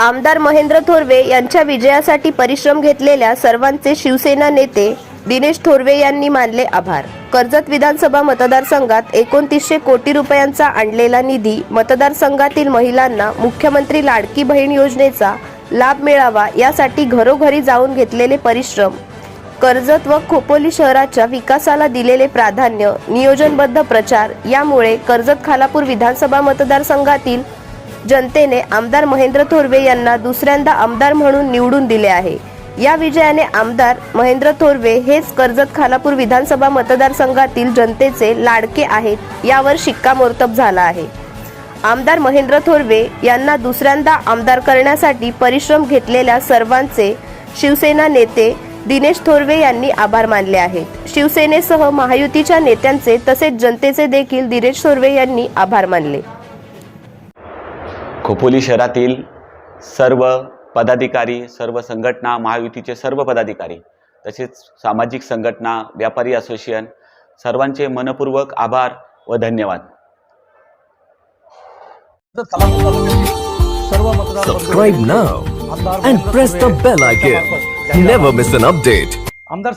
आमदार महेंद्र थोरवे यांच्या विजयासाठी परिश्रम घेतलेल्या सर्वांचे शिवसेना नेते दिनेश थोरवे यांनी मानले आभार. कर्जत विधानसभा मतदारसंघात एकोणतीसशे कोटी रुपयांचा आणलेला निधी मतदारसंघातील महिलांना मुख्यमंत्री लाडकी बहीण योजनेचा लाभ मिळावा यासाठी घरोघरी जाऊन घेतलेले परिश्रम कर्जत व खोपोली शहराच्या विकासाला दिलेले प्राधान्य नियोजनबद्ध प्रचार यामुळे कर्जत खालापूर विधानसभा मतदारसंघातील जनतेने आमदार महेंद्र थोरवे यांना दुसऱ्यांदा आमदार म्हणून निवडून दिले आहे. या विजयाने आमदार महेंद्र थोरवे हेच कर्जत खानापूर विधानसभा मतदारसंघातील जनतेचे लाडके आहेत यावर शिक्कामोर्तब झाला आहे. आमदार महेंद्र थोरवे यांना दुसऱ्यांदा आमदार करण्यासाठी परिश्रम घेतलेल्या सर्वांचे शिवसेना नेते दिनेश थोरवे यांनी आभार मानले आहेत. शिवसेनेसह महायुतीच्या नेत्यांचे तसेच जनतेचे देखील दिनेश थोरवे यांनी आभार मानले. खोपोली शहरातील सर्व पदाधिकारी सर्व संघटना महायुतीचे सर्व पदाधिकारी तसेच सामाजिक संघटना व्यापारी असोसिएशन सर्वांचे मनपूर्वक आभार व धन्यवाद now and press the bell icon. Never miss an update. आमदार